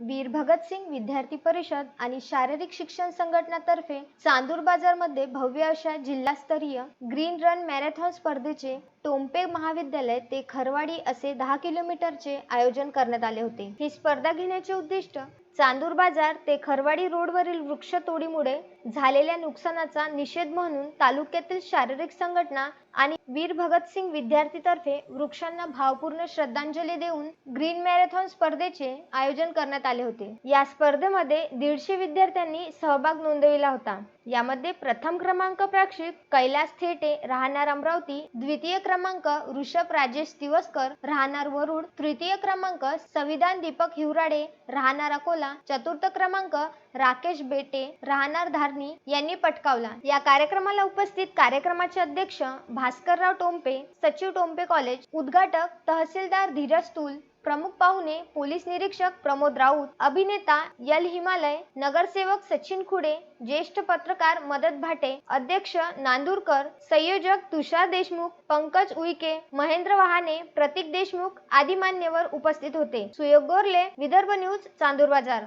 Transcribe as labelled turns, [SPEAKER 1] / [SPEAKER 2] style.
[SPEAKER 1] वीर भगतसिंग विद्यार्थी परिषद आणि शारीरिक शिक्षण संघटनातर्फे चांदूर बाजारमध्ये भव्य अशा जिल्हास्तरीय ग्रीन रन मॅरेथॉन स्पर्धेचे टोंपे महाविद्यालय ते खरवाडी असे दहा किलोमीटरचे आयोजन करण्यात आले होते. ही स्पर्धा घेण्याचे उद्दिष्ट चांदूर बाजार ते खरवाडी रोडवरील वृक्षतोडीमुळे झालेल्या नुकसानाचा निषेध म्हणून तालुक्यातील शारीरिक संघटना आणि वीर भगतसिंग विद्यार्थीतर्फे वृक्षांना भावपूर्ण श्रद्धांजली देऊन ग्रीन मॅरेथॉन स्पर्धेचे आयोजन करण्यात आले होते. या स्पर्धेमध्ये दीडशे विद्यार्थ्यांनी सहभाग नोंदविला होता. यामध्ये प्रथम क्रमांक प्राक्षिक कैलास थेटे राहणार अमरावती द्वितीय क्रमांक ऋषभ राजेश दिवसकर राहणार वरुड तृतीय क्रमांक संविधान दीपक हिवराडे राहणार अकोला चतुर्थ क्रमांक राकेश बेटे राहणार धारणी यांनी पटकावला. या कार्यक्रमाला उपस्थित कार्यक्रमाचे अध्यक्ष भास्करराव टोंपे सचिव टोंपे कॉलेज उद्घाटक तहसीलदार धीरज तुल प्रमुख पाहुणे पोलीस निरीक्षक प्रमोद राऊत अभिनेता यल हिमालय नगरसेवक सचिन खुडे ज्येष्ठ पत्रकार मदत भाटे अध्यक्ष नांदूरकर संयोजक तुषार देशमुख पंकज उईके महेंद्र वहाने प्रतीक देशमुख आदी मान्यवर उपस्थित होते. सुयोग गोरले विदर्भ न्यूज चांदूर बाजार.